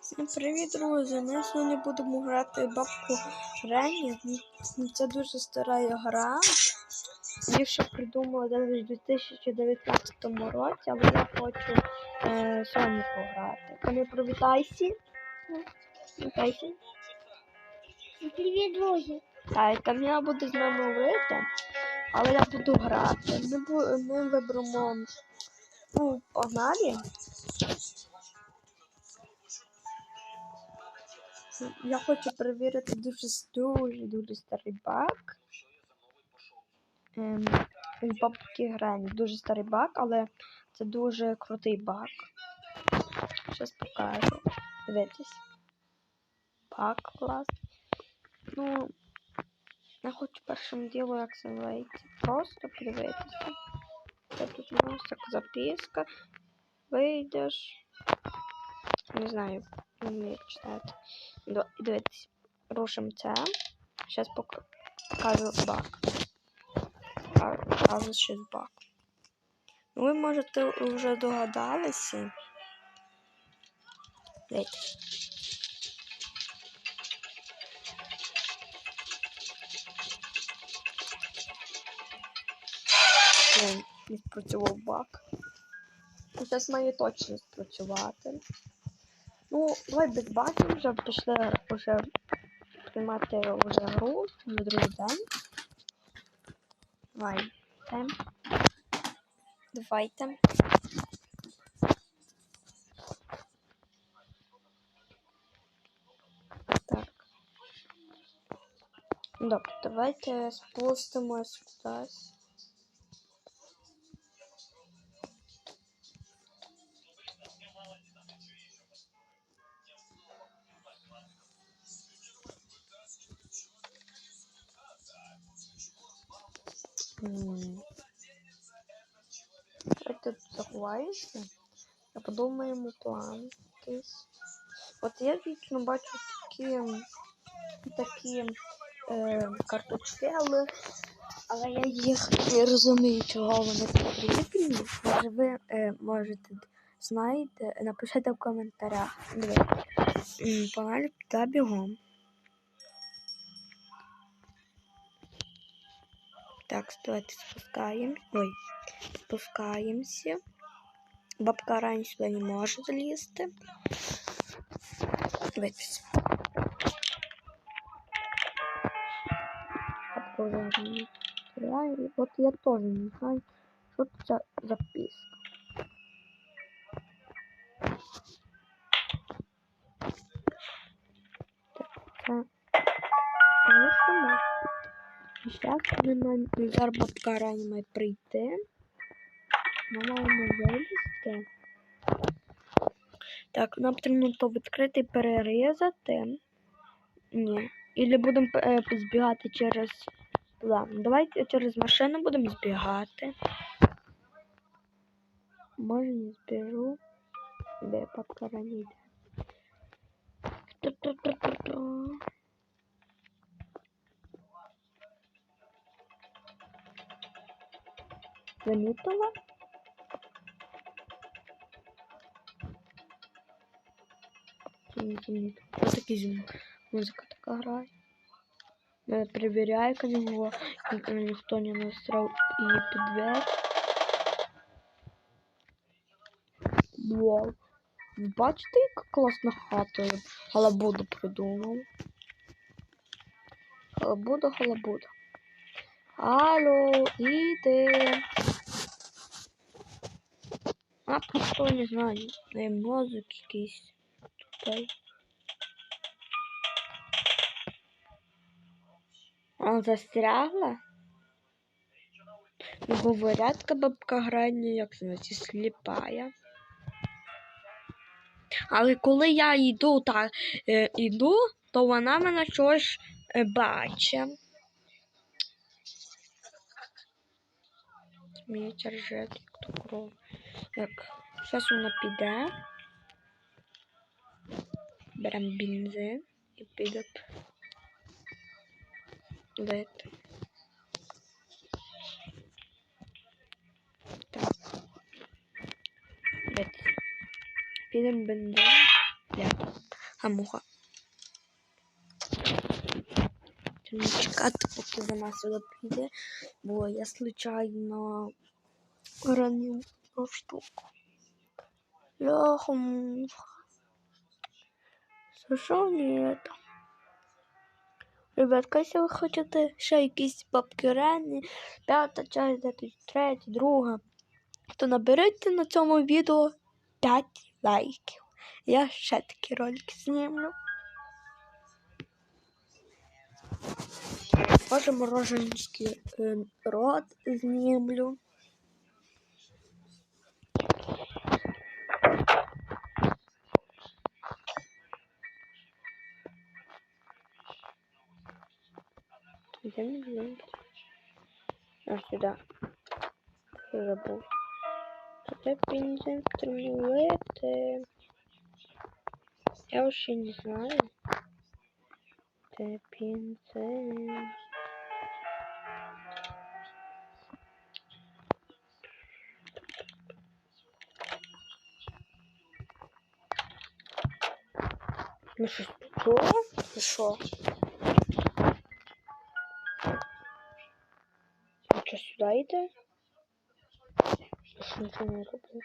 Всім привіт, друзі! Ми сьогодні будемо грати бабку Рені. Це дуже стара гра. Її ще придумали десь у 2019 році, але я хочу е, сьогодні пограти. Камі, привітайся. Привітайся. Привіт, друзі! Так, Кам'я буде з нами говорити, але я буду грати. Ми, бу- ми виберемо ну, погнали. Я хочу перевірити дуже дуже дуже старий баг. Ем, бабки Грені. Дуже старий баг, але це дуже крутий баг. Щас покажу. Дивіться. Баг клас. Ну, я хочу першим ділом, як це вийти. Просто подивитися. Це тут у нас так записка. Вийдеш. Не знаю, не вмію читати. Дивіться, рушимо це. Зараз покажу баг. Ка- Покажу щось баг. Ну, ви можете вже догадалися. Не спрацював баг. Зараз має точно спрацювати. Ну, давай без багів вже пішли вже приймати вже гру на другий день. Давай. Давайте. Давайте. Так. Добре, давайте спустимось кудись. Тут. А подумаємо план якийсь. От я вічно бачу такі, такі е, карточки, але, але я їх не розумію, чого вони потрібні. Може ви е, можете знаєте, напишіть в коментарях. Погнали та бігом. Так, давайте спускаем. Ой, спускаемся. Бабка ранее сюда не может залезть. Давайте. Бабка уже не стреляет. Вот я тоже не знаю, что это за записка. Так, це вийшло. І зараз ми маємо зараз бабка рані має прийти. Ми маємо вилізти. Так, нам потрібно то відкрити і перерізати. Ні. Ілі будемо е, збігати через. Ладно, давайте через машину будемо збігати. Може не збіжу. Де бабка рані йде. Замітила? Чи не замітила? Ось такий зім. Музика така грає. Я перевіряю нього, ніхто не насрав її під двері. Вау. Ви Бачите, яка класна хата я халабуду придумав. Халабуда, халабуда. Алло, іди. А просто не знаю, не мозок якийсь Тут. А застрягла? Ну, говорять, ка бабка грання, як значить, сліпая. Але коли я йду так е, йду, то вона мене щось е, бачить. Мені ржет, як то кров. Так, зараз вона піде. Беремо бензин і піде. Лити. Так. Лити. Підемо бензин. Блядь. А муха. Треба чекати, поки вона сюди прийде, бо я случайно ранив штуку. Ляха муха. За это? Ребятка, якщо ви хочете ще якісь бабки Ренні, п'ята часть, де третя, друга, то наберіть на цьому відео 5 лайків. Я ще такі ролики знімлю. Може мороженський е, рот знімлю. Где мне взять? А, сюда. Что забыл? Это бензин, термометр. Я вообще не знаю. Это бензин. Ну что, что? Ты шо? Я что, Сюда йде? Я нічого не роблю.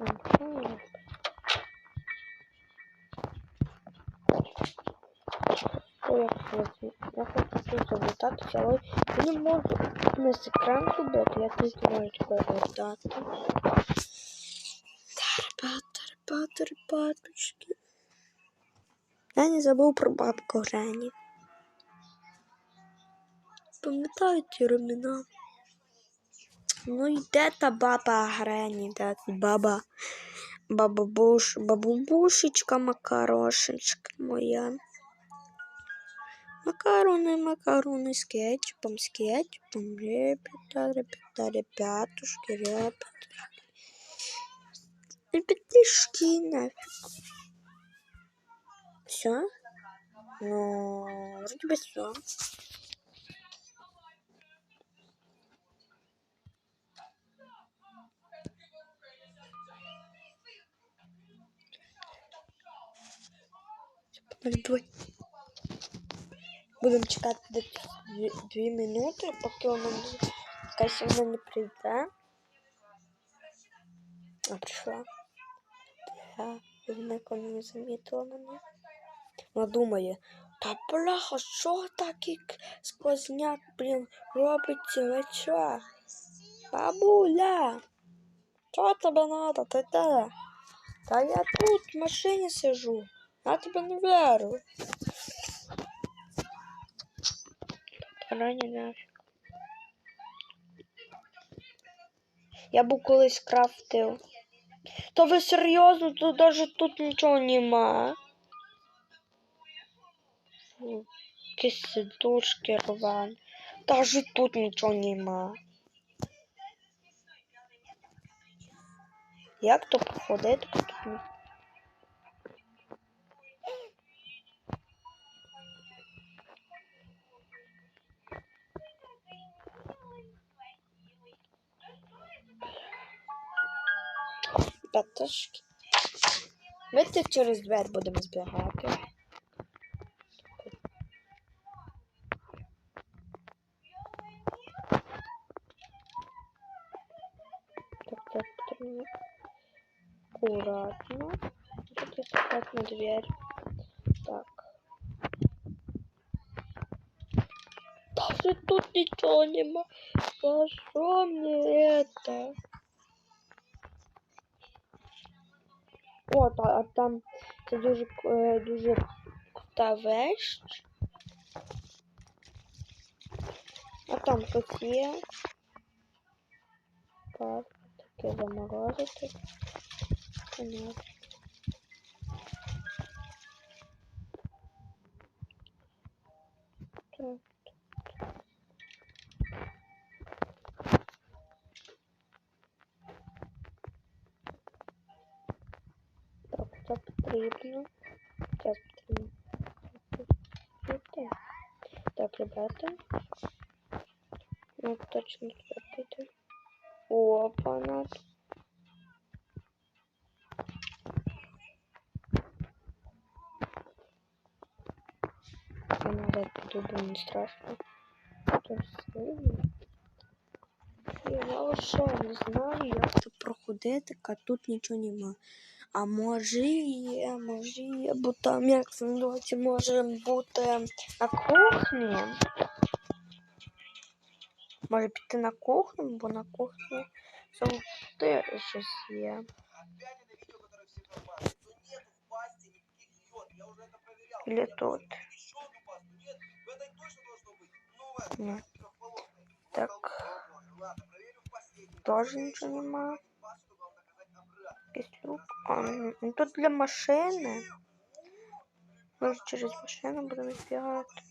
Не я хочу, я залутатися, але я не можу на екран зробити, я тут не можу такого лутати. Та, ребята, ребята, ребяточки. Не забув про бабку Грені. Пам'ятаю ті. Ну і де та баба Грені, де баба? Баба Буш, бабубушечка, макарошечка моя. Макарони, макарони з кетчупом, з кетчупом, ребята, ребята, ребятушки, ребятушки. Ребятишки, нафиг. Все? Ну, вроде бы все. Давай. Будемо чекати десь дві, дві минути, поки вона не- якась вона не прийде. А прийшла. Я вона коли не замітила мене. Вона думає, та бляха, що такий сквозняк, блін, робиться ви? Бабуля, що тебе надо? Ти де? Та я тут в машині сижу. Я тебе не вірю. Рані нафіг. Я був колись крафтив. Та ви серйозно, тут навіть тут нічого нема. Якісь сидушки рвані. Даже тут нічого нема. Як то ні- Баташки. Ми тут через двері будемо збігати. Аккуратно. Тут стать на дверь. Так. Даже тут ничего нема. За что мне это? О, та, а там це дуже, е, дуже крута вещь. А там щось є. Так, таке заморозити. Понятно. Так. Так, це потрібно. Зараз потрібно. Так, Так, ребята. Ну, точно туди піде. Опа-на. Ну, да, тут не страшно. Тут сильно. Я лише не знаю, як це проходити, а тут нічого нема. А може є, може є, бо там як це називається, може бути на кухні. Може піти на кухню, бо на кухні завжди щось є. Или тут. Ні. Так. Тоже нічого нема. Люк. А, ну тут для машини. Може через машину будемо бігати.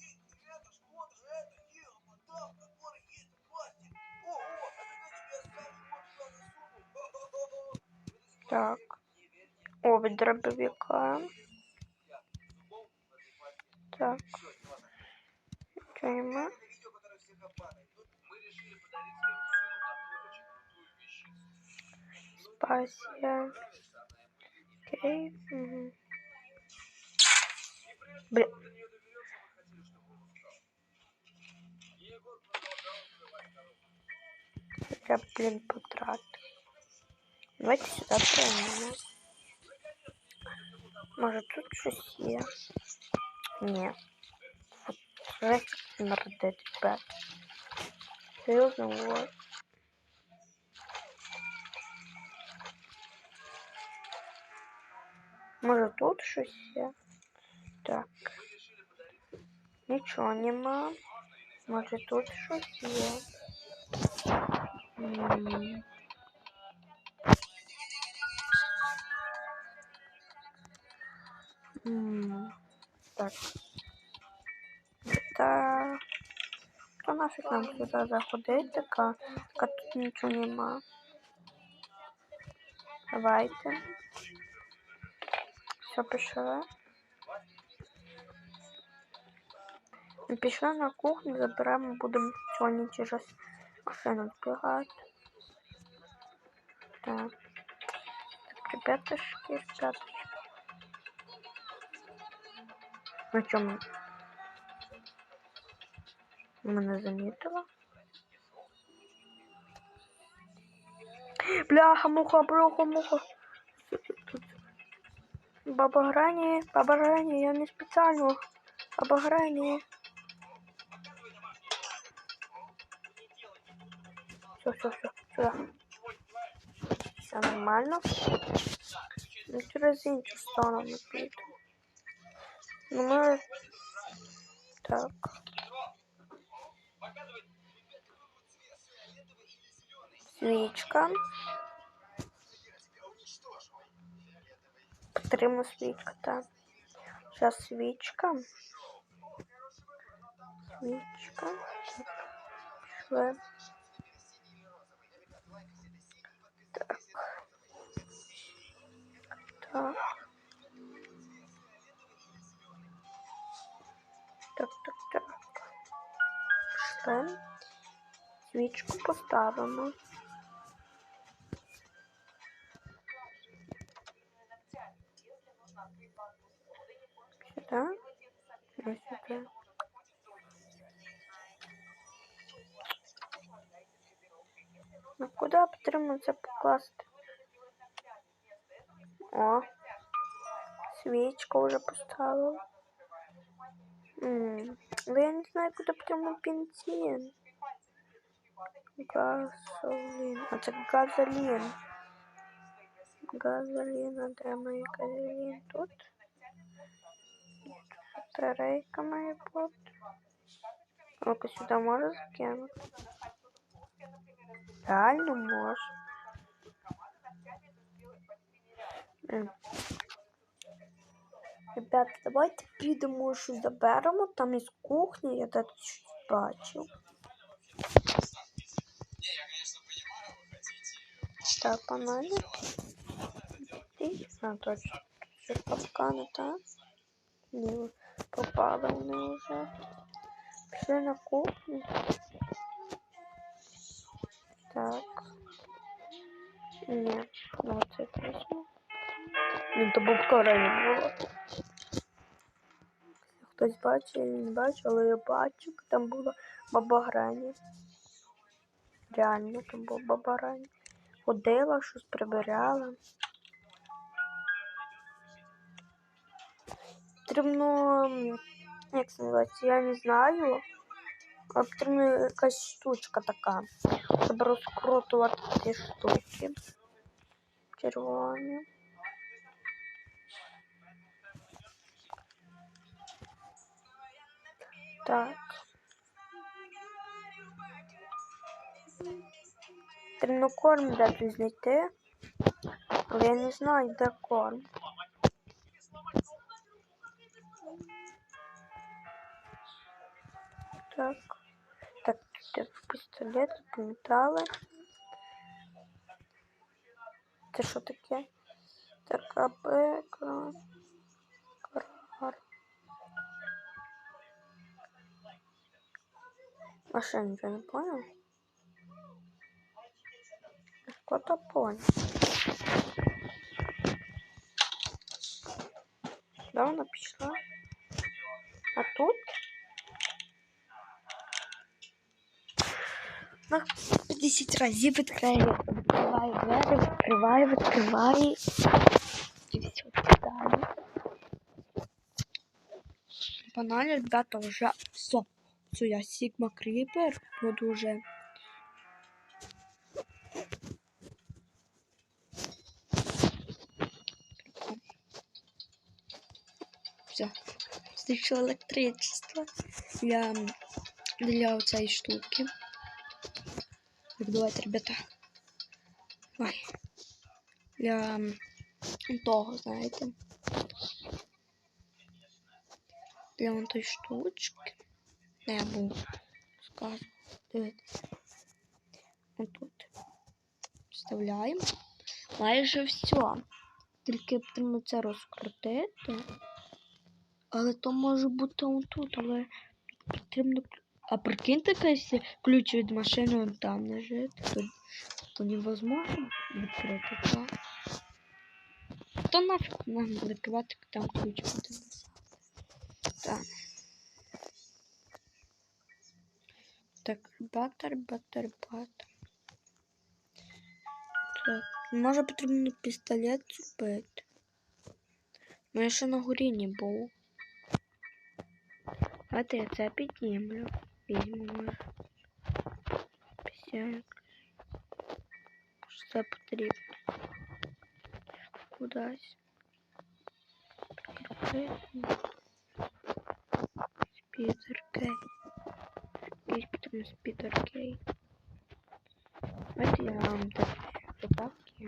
Так. О, дробовика. Так. Нічого нема. Спасибо. Окей. Угу. Блин. Я, блин, потратил. Давайте сюда прямо. Может тут щось є? Ні. Вот жесть смердить, ребят. Серйозно, вот. Може тут щось є? Так. Нічого нема. Може тут щось є. М. М. Так. Та... Та нафіг нам сюди заходити, така, така тут нічого нема. Давайте. Все, пішли. Ми Пішли на кухню, заберемо, будемо сьогодні через машину збирати. Так. Так, ребятушки, ребятушки. На чому? Мене замітила. Бляха, муха, броха, муха. Баба Грані, баба я не спеціально. Баба Грані. Все, все, все, сюда. Все нормально. Ну, через іншу сторону піду. Ну, ми... Так. Свічка. Потрібна свічка, так. Зараз свічка. Свічка. Так. Так. Так. Так, так, так. Пішли. Свічку поставимо. Сюда. Ну, сюда. Ну, куди потрібно це покласти? О, свічка вже поставила. М, Але я не знаю, куди потрібно бензин. Газолин. А це газолин. Газолин, а де моя газолин? Тут. Батарейка має бути. Ну-ка сюди можу закинути. Реально може. М. Ребята, давайте підемо, що заберемо. Там із кухні, я тут щось бачив. Так, панелі. І, а, точно. Ще капкани, так? Ні, попали вони вже. Пішли на кухню. Так. Ні, ну це точно. Він то бабка рані було. Хтось бачить, я не бачу, але я бачу, там була баба Грані. Реально, там була баба Грані. Ходила, щось прибирала. Потрібно, м, як це називається, я не знаю. А потрібна якась штучка така, щоб розкрутувати ці штуки. Червоні. Так. Потрібно корм дати знайти. Але я не знаю, де корм. Так. Так, тут пістолет, метали. Це що таке? Так, АБ, крар. А що, я нічого не понял? Что-то понял. Да, вона пішла. А тут? На 10 разів відкриває, відкриває двері, відкриває, відкриває. І все далі. Банально, ребята, вже все. Все, я Sigma Creeper, буду уже. Все. Стичу електричество для, для цієї штуки. Так, давайте, ребята. Ой. Для того, знаєте. Для вон той штучки. Не, я був скажу. Дивіться. Отут. Вставляємо. Майже все. Тільки потрібно це розкрутити. Але то може бути отут, але потрібно. А прикиньте, якщо ключ від машини он там лежить, то, то невозможно відкрити, так? То нафіг нам відкривати, там ключ буде. Так. Так, батер, батер, батер. Так, може потрібно пістолет зробити. Ну я ще на горі не був. Давайте я це піднімлю. Візьму може. Пісяк. Може це потрібно. Кудись. Прикрутити. Спідер кей. Якийсь потрібно спідер кей. Давайте я вам так отак. І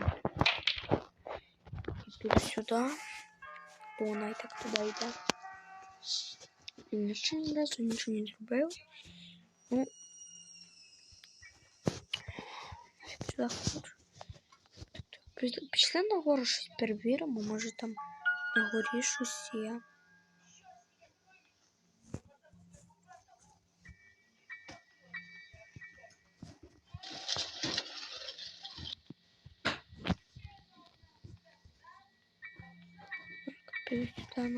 піду сюди. Бо вона і так туди йде. Він ще ні разу нічого не зробив. Ну. сюди хочу. Пішли- Пішли на гору щось перевіримо, може там на горі щось є. Піду сюди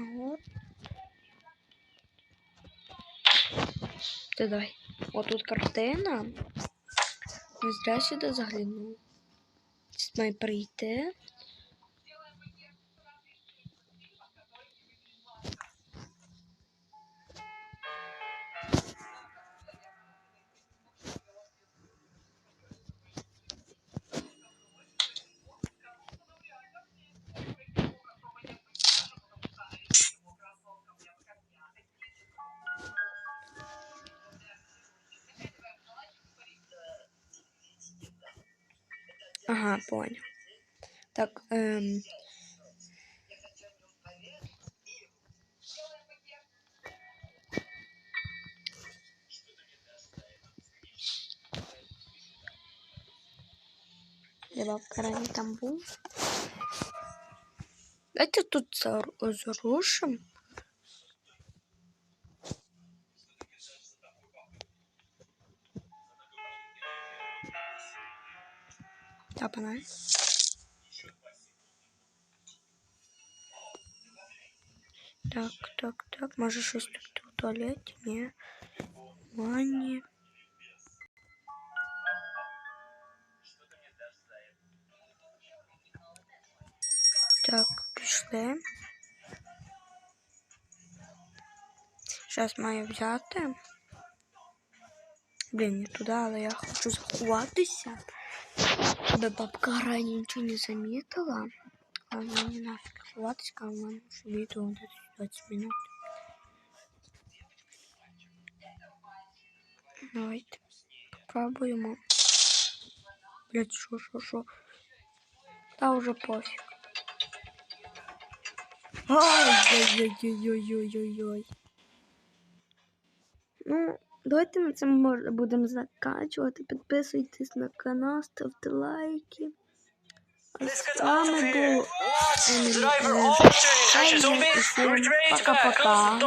на дай! От тут картина. Не зря сюди заглянув. Зараз має прийти. Ага, понял. Так, эм... Добавка ранее был. Давайте тут зар- yapana. Так, так, так. Можешь щось тут у туалеті? Ні. Так, пришли. Сейчас мои взяты. Блин, не туда, но я хочу заховатися. Щоб бабка гра нічого не замітила. А мені нафіг ховатися, а в мене вже відео десь 20 минут. Давайте попробуємо. Блять, що, що, що? Та вже пофіг. Ой-ой-ой-ой-ой-ой-ой. Ну, давайте ми це може будемо закачувати. Підписуйтесь на канал, ставте лайки. А з вами був Емілі. Пока-пока.